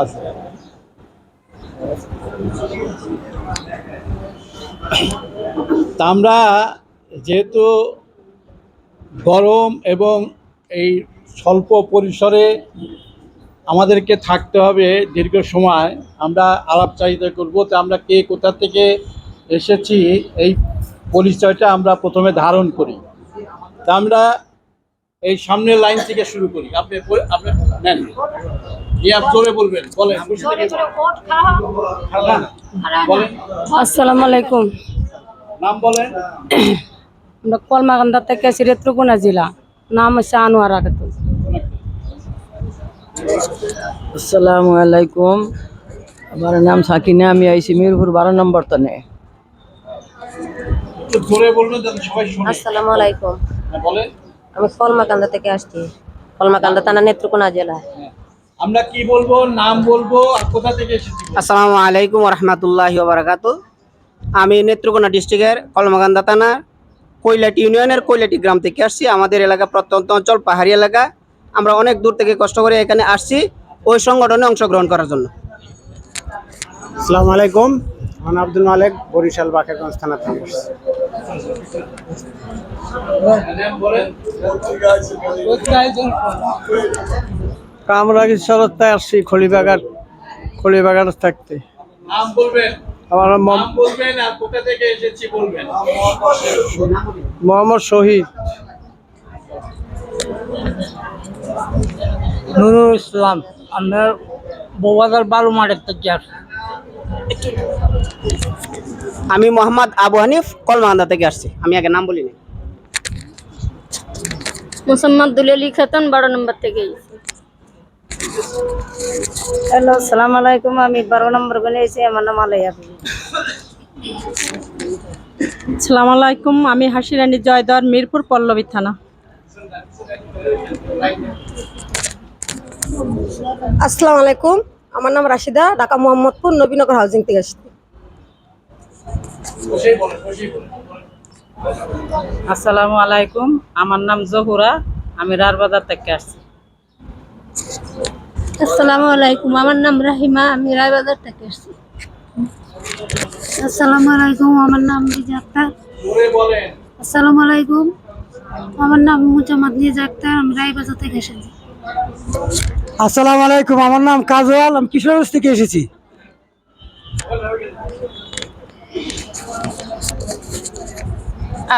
আচ্ছা। তা আমরা যেহেতু গরম এবং এই স্বল্প পরিসরে আমাদেরকে থাকতে হবে দীর্ঘ সময়, আমরা আলাপ চাহিদা করব। তো আমরা কে কোথা থেকে এসেছি, এই পরিচয়টা আমরা প্রথমে ধারণ করি। তা আমরা এই সামনের লাইন থেকে শুরু করি। আপনি আপনি নেন। আসসালামু আলাইকুম। নাম বলেন। আমরা কলমাকান্দা থেকে আছি রেত্রকোনা জেলা। নাম হচ্ছে আনোয়ারা খাতুন আসসালামু আলাইকুম। আমার নাম সাকিনা আমি আইসি মিরপুর বারো নম্বর তনে আসসালামু আলাইকুম। হ্যাঁ, আমি কলমাকান্দা থেকে আসছি। কলমাকান্দা থানা নেত্রকোনা জেলা। হ্যাঁ। আমরা কি বলব নাম বলব আর কোথা থেকে এসেছি। আসসালামু আলাইকুম রহমতুল্লাহ বারাকাতু আমি নেত্রকোনা ডিস্ট্রিক্টের কলমাকান্দা থানা কৈলাটি ইউনিয়নের কৈলাটি গ্রাম থেকে আসছি। আমাদের এলাকা প্রত্যন্ত অঞ্চল পাহাড়ি এলাকা। আমরা অনেক দূর থেকে কষ্ট করে এখানে আসছি ওই সংগঠনে অংশগ্রহণ করার জন্য। আসসালামু আলাইকুম। নাম আব্দুল মালিক বরিশাল বাকেরগঞ্জ থানা থেকে আসছি। আমরা কি শরৎটায় আসছি খলিবাগার খলিবাগার থাকতে। নাম বলবেন? আমার নাম নাম মোহাম্মদ- বলবেন আর কোথা থেকে এসেছি বলবেন? মোহাম্মদ শহীদ। নুরুল ইসলাম আমরা বৌবাজার বালু মাঠের থেকে আসছি। আমি মোহাম্মদ আবু হানিফ কলমাকান্দা থেকে আসছি। আমি আগে নাম বলিনি। মুসাম্মদ দুলেলি খাতুন বারো নম্বর থেকে এসেছি হ্যালো সালাম আলাইকুম। আমি বারো নম্বর এসে আমার নাম আলাইয়া সালাম আলাইকুম আমি হাসিরানী জয়দর মিরপুর পল্লবী থানা। আসসালামু আলাইকুম আমার নাম রাশিদা ঢাকা মোহাম্মদপুর নবীনগর হাউজিং থেকে আসছি। আসসালামু আলাইকুম আমার নাম জহুরা আমি রারবাজার থেকে আসছি। আসসালামু আলাইকুম। আমার নাম রাহিমা আমি রায়বাজার থেকে এসেছি আসসালামু আলাইকুম আমার নাম রিজা আক্তার। আসসালামু আলাইকুম আমার নাম মুজাম্মদ নিজা আক্তার আমি রায়বাজার থেকে এসেছি। আসসালামু আলাইকুম আমার নাম কাজওয়াল আমি কিশোরগঞ্জ থেকে এসেছি।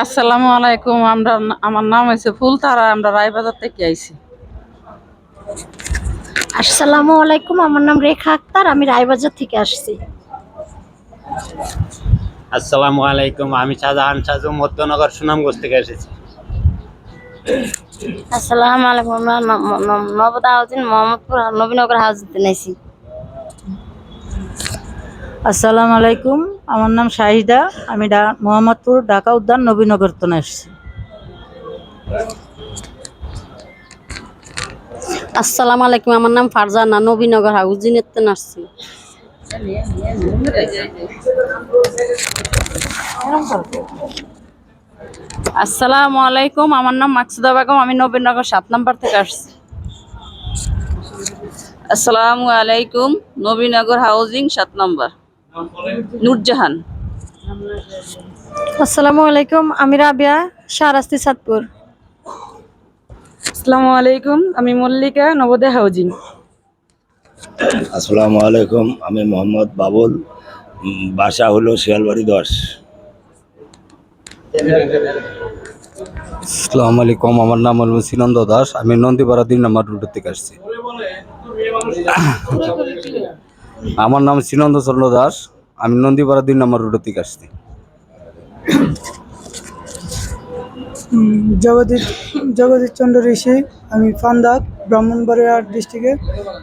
আসসালামু আলাইকুম আমরা আমার নাম হয়েছে ফুলতারা আমরা রায়বাজার থেকে আইছি। আসসালামু আলাইকুম আমার নাম রেখা আক্তার আমি রায়বাজার থেকে আসছি। আসসালামু আলাইকুম আমি শাহজাহান সাজু মধ্যনগর সুনামগঞ্জ থেকে এসেছি। আসসালামু আলাইকুম আমরা নবদা হাউজিন মোহাম্মদপুর নবীনগর হাউজিং নিয়েছি আসসালামু আলাইকুম আমার নাম শাহিদা আমি ডা- মোহাম্মদপুর ঢাকা উদ্যান নবীনগর তনে আসছি। আসসালামু আলাইকুম, আমার নাম ফারজানা, নবীনগর হাউজিনের তো আসছি। আসসালামু আলাইকুম, আমার নাম মাকসুদা বেগম, আমি নবীনগর সাত নম্বর থেকে আসছি। আসসালামু আলাইকুম, নবীনগর হাউজিং সাত নম্বর, নূরজাহান। আসসালামু আলাইকুম, আমি রাবিয়া, শাহরাস্তি সাতপুর। আসসালামু আলাইকুম আমি মল্লিকা নবোদয় হাউজিং। আসসালামু আলাইকুম আমি মোহাম্মদ বাবুল বাসা হলো শিয়ালবাড়ি দশ। আসসালামু আলাইকুম আমার নাম হল সিনন্দ দাস আমি নন্দীপাড়া তিন নম্বর রুট থেকে আসছি। আমার নাম সিনন্দ চন্দ্র দাস আমি নন্দীপাড়া তিন নম্বর রুট থেকে আসছি। জগদীশ জগদীশ চন্দ্র ঋষি আমি ফান্দাক ব্রাহ্মণবাড়িয়া ডিস্ট্রিক্টে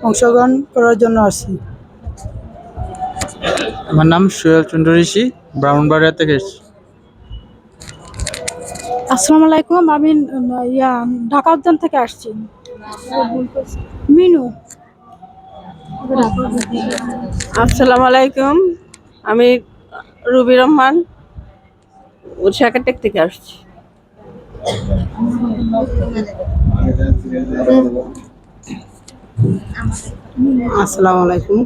অংশগ্রহণ করার জন্য আসছি। আমার নাম সোহেল চন্দ্র ঋষি ব্রাহ্মণবাড়িয়া থেকে এসেছি। আসসালামু আলাইকুম আমি ইয়া ঢাকা উদ্যান থেকে আসছি। মিনু। আসসালামু আলাইকুম আমি রুবি রহমান উৎসাহটেক থেকে আসছি। আসসালামু আলাইকুম।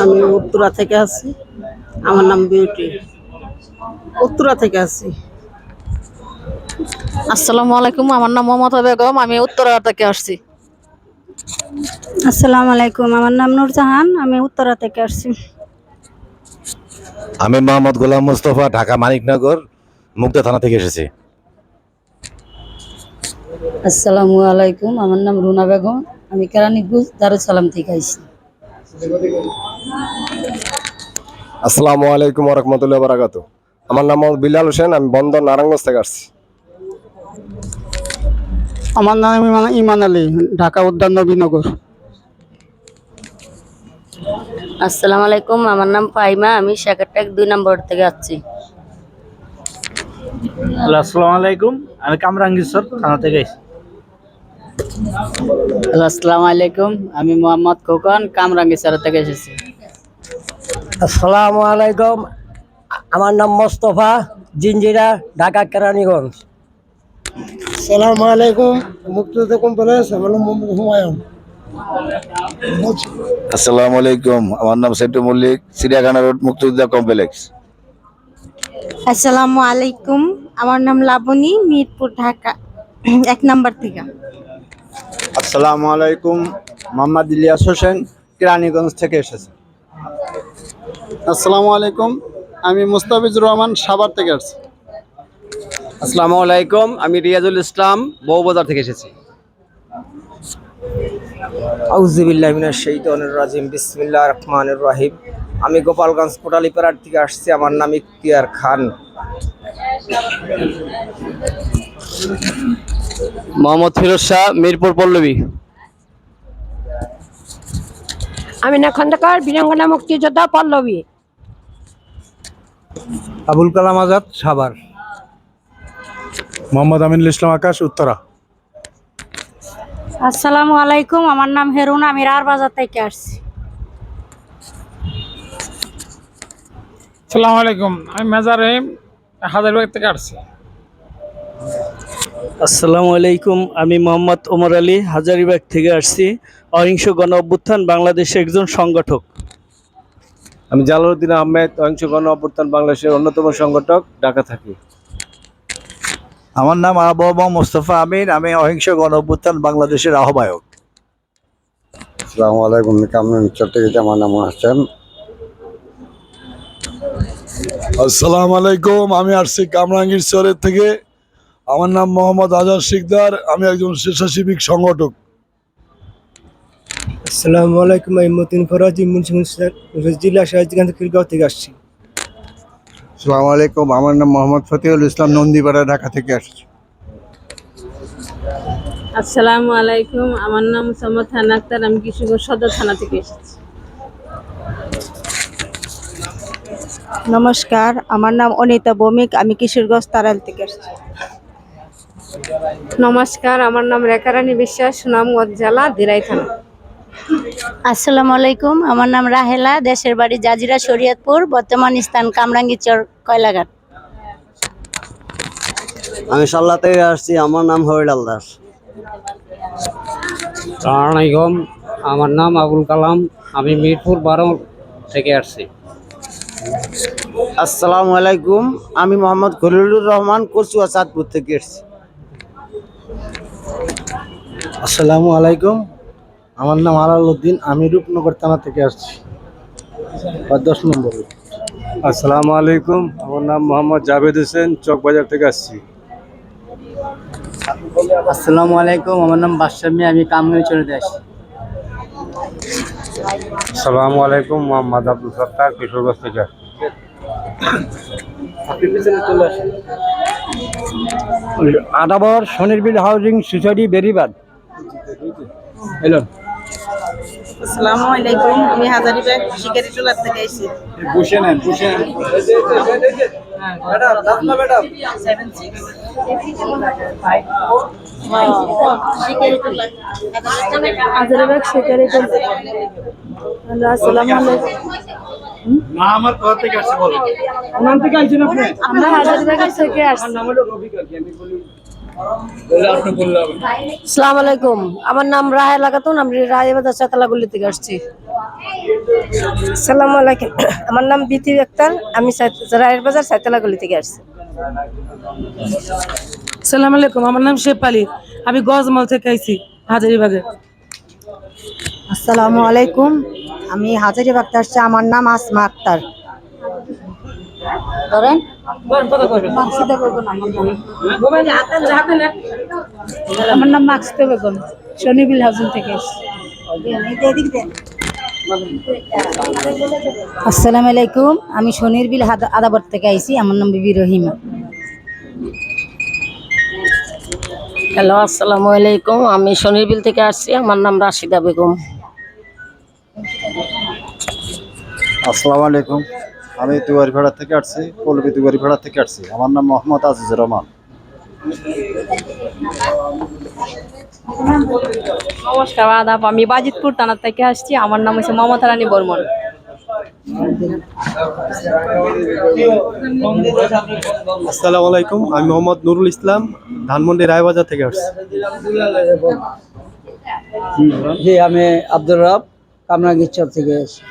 আমি উত্তরা থেকে আসছি আমার নাম বিউটি। উত্তরা থেকে আসছি আসসালামু আলাইকুম আমার নাম মমতা বেগম আমি উত্তরা থেকে আসছি। আসসালামু আলাইকুম আমার নাম নূরজাহান আমি উত্তরা থেকে আসছি। আমি মোহাম্মদ গোলাম মুস্তফা ঢাকা মানিকনগর মুক্তা থানা থেকে এসেছি। আসসালামু আলাইকুম আমার নাম রুনা বেগম। আমি কেরানীগঞ্জ দারুসালাম থেকে আইছি। আসসালামু আলাইকুম রহমতুল্লাহ বারাকাত আমার নাম বিলাল হোসেন আমি বন্দর নারায়ণগঞ্জ থেকে আসছি। আমার নাম ইমান- ইমান আলী ঢাকা উদ্যান নবীনগর। আসসালামু আলাইকুম আমার নাম ফাইমা আমি শেখারটেক দুই নম্বর থেকে আসছি। আসসালামু আলাইকুম। আমি কামরাঙ্গীশ্বর থানা থেকে এসেছি। আসসালামু আলাইকুম। আমি মোহাম্মদ খোকন কামরাঙ্গিসার থেকে এসেছি। আসসালামু আলাইকুম। আমার নাম মোস্তফা জিঞ্জিরা ঢাকা কেরানীগঞ্জ। আসসালামু আলাইকুম। মুক্তিযোদ্ধা কমপ্লেক্স আমার নাম মোহাম্মদ হুমায়ুন। আসসালামু আলাইকুম। আমার নাম সেন্টু মল্লিক চিড়িয়াখানা রোড মুক্তিযোদ্ধা কমপ্লেক্স। আসসালামু আলাইকুম আমার নাম লাবণী মিরপুর ঢাকা। এক নাম্বার থেকে। আসসালামু আলাইকুম মোহাম্মদ ইলিয়াস হোসেন কেরানীগঞ্জ থেকে এসেছি। আসসালামু আলাইকুম আমি মুস্তাফিজুর রহমান সাভার থেকে আসছি। আসসালামু আলাইকুম আমি রিয়াজুল ইসলাম বউবাজার থেকে এসেছি। আউজুবিল্লাহ মিনাশ শাইতানির রাজিম বিসমিল্লাহির রহমানির রহিম। আমি গোপালগঞ্জ কোটালীপাড়ার থেকে আসছি আমার নাম ইখতিয়ার খান। মোহাম্মদ ফিরোজ শাহ মিরপুর পল্লবী। আমি না খন্দকার বীরাঙ্গনা মুক্তিযোদ্ধা পল্লবী। আবুল কালাম আজাদ সাভার। মোহাম্মদ আমিনুল ইসলাম আকাশ উত্তরা। আসসালামু আলাইকুম আমার নাম হেরুন আমি রার বাজার থেকে আসছি। আসসালামু আলাইকুম আমি মেজারে হাজারবাগ থেকে আসছি। আসসালামু আলাইকুম আমি মোহাম্মদ ওমর আলী হাজারিবাগ থেকে আসছি অহিংস গণ অভ্যুত্থান বাংলাদেশের একজন সংগঠক। আমি জালালউদ্দিন আহমেদ অহিংস গণ অভ্যুত্থান বাংলাদেশের অন্যতম সংগঠক ঢাকা থাকি। আমার নাম আবু মোস্তফা আমিন আমি অহিংস গণ অভ্যুত্থান বাংলাদেশের আহ্বায়ক। আসসালামু আলাইকুম কামরুন চট্টগ্রাম আমার নাম হাসান। আসসালামু আলাইকুম আমি আসছি কামরাঙ্গীর শহরের থেকে। আমার নাম মোহাম্মদ আজাদ শিকদার আমি একজন স্বেচ্ছাসেবিক সংগঠক। আসসালামু আলাইকুম আমি মতিন ফরাজি জেলা শাহজাহান খিলগাঁও থেকে আসছি। আসসালামু আলাইকুম আমার নাম মোহাম্মদ ফতিউল ইসলাম নন্দীপাড়া ঢাকা থেকে আসছি। আসসালামু আলাইকুম আমার নাম মোসাম্মদ থানা আক্তার আমি কিশোরগঞ্জ সদর থানা থেকে এসেছি। নমস্কার আমার নাম অনিতা ভৌমিক আমি কিশোরগঞ্জ তারাল থেকে আসছি। নমস্কার আমার নাম রেখারানী বিশ্বাস সুনামগঞ্জ জেলা দিরাই থানা। আসসালামু আলাইকুম আমার নাম রাহেলা দেশের বাড়ি জাজিরা শরীয়তপুর বর্তমান স্থান কামরাঙ্গীচর কয়লাঘাট। আমি সাল্লা থেকে আসছি আমার নাম হরিলাল দাস। আলাইকুম আমার নাম আবুল কালাম আমি মিরপুর বারো থেকে আসছি। আসসালামু আলাইকুম। আমি মোহাম্মদ খলিলুর রহমান কচুয়া চাঁদপুর থেকে এসেছি। আসসালামু আলাইকুম। আমার নাম আলাল উদ্দিন আমি রূপনগর থানা থেকে আসছি। দশ নম্বর আসসালামু আলাইকুম। আমার নাম মোহাম্মদ জাভেদ হোসেন চকবাজার থেকে আসছি। আসসালামু আলাইকুম। আমার নাম বাদশামী আমি কামরাঙ্গি চলে আসছি। আসসালামু আলাইকুম মোহাম্মদ আব্দুল সত্তার কিশোরগঞ্জ থেকে। Adabor Shonirbil housing society Beribadh. আসসালামু আলাইকুম আমি হাজারিবাগ শিকারি টোলার থেকে এসেছি। বসে নেন বসে নেন। শিকারি আসসালামু আলাইকুম। না আমার কথা থেকে আসছে বলো? আমরা হাজারিবাগ থেকে আসছি। সালাম আলাইকুম। আমার নাম রাহেলা খাতুন আমি রায়বাজার চাতালাগুলি থেকে আসছি। সালাম আলাইকুম। আমার নাম বিতি আক্তার আমি রায়ের সাইতালাগুলি থেকে আসছি। সালাম আলাইকুম আমার নাম শেফ শেফালি আমি গজমল থেকে আইছি হাজারিবাগে আসসালামু আলাইকুম। আমি হাজারিবাগ আসছি আমার নাম আসমা আক্তার। ধরেন? আমার নাম। মাকসুদা বেগম শনিবিল হাজুন থেকে আসসালামু আলাইকুম। আমি শনির বিল আদাবর থেকে আইছি। আমার নাম বিবি রহিমা। হ্যালো আসসালামু আলাইকুম। আমি শনিরবিল থেকে আসছি। আমার নাম রাশিদা বেগম। আসসালামু আলাইকুম। আমি দুয়ারিপাড়া থেকে আসছি পল্লবী দুয়ারিপাড়া থেকে আসছি। আমার নাম মোহাম্মদ আজিজুর রহমান। নমস্কার আদাব। আমি বাজিতপুর থানা থেকে আসছি। আমার নাম হচ্ছে মমতা রানী বর্মন। আসসালামু আলাইকুম। আমি মোহাম্মদ নুরুল ইসলাম ধানমন্ডি রায়বাজার থেকে আসছি। জি আমি আব্দুর রব কামরাঙ্গীরচর থেকে এসেছি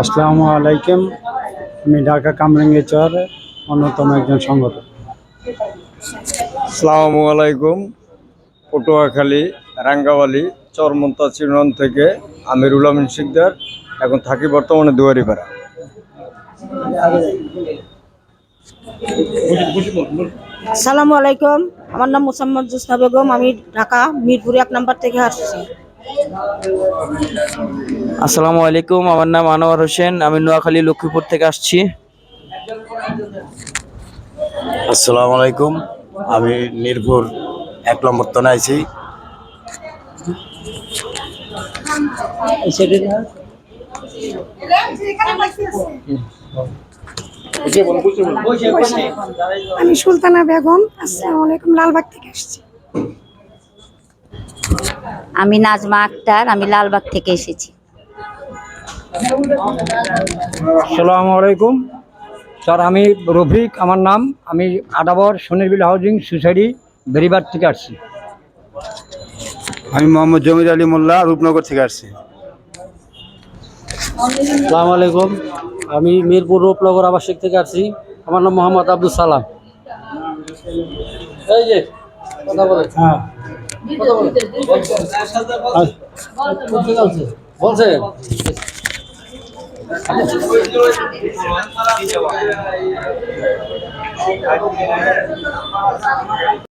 আসসালামু আলাইকুম। আমি ঢাকা কামরাঙ্গীরচর অন্যতম একজন সংগঠক। আসসালামু আলাইকুম পটুয়াখালী রাঙ্গাবালি চরমন্তা চিরন থেকে আমিরুল আমিন শিকদার এখন থাকি বর্তমানে দুয়ারিপাড়া। সালামু আলাইকুম আমার নাম মোসাম্মদ জুসনা বেগম আমি ঢাকা মিরপুর এক নাম্বার থেকে আসছি। আসসালামু আলাইকুম আমার নাম আনোয়ার হোসেন আমি নোয়াখালী লক্ষ্মীপুর থেকে আসছি। আসসালামু আলাইকুম। আমি নির্ভুর এক নম্বর তনে আছি আমি সুলতানা বেগম আসসালামু আলাইকুম লালবাগ থেকে আসছি। আমি নাজমা আক্তার আমি লালবাগ থেকে এসেছি। আসসালামু আলাইকুম। স্যার আমি রফিক আমার নাম। আমি আদাবর সোনিরবিল হাউজিং সোসাইটি বেরিবার থেকে আসছি। আমি মোহাম্মদ জমির আলী মোল্লা রূপনগর থেকে আসছি। আসসালামু আলাইকুম। আমি মিরপুর রূপনগর আবাসিক থেকে আসছি। আমার নাম মোহাম্মদ আব্দুল সালাম। এই যে কথা বলে। হ্যাঁ। বলছে 嗯好的谢谢。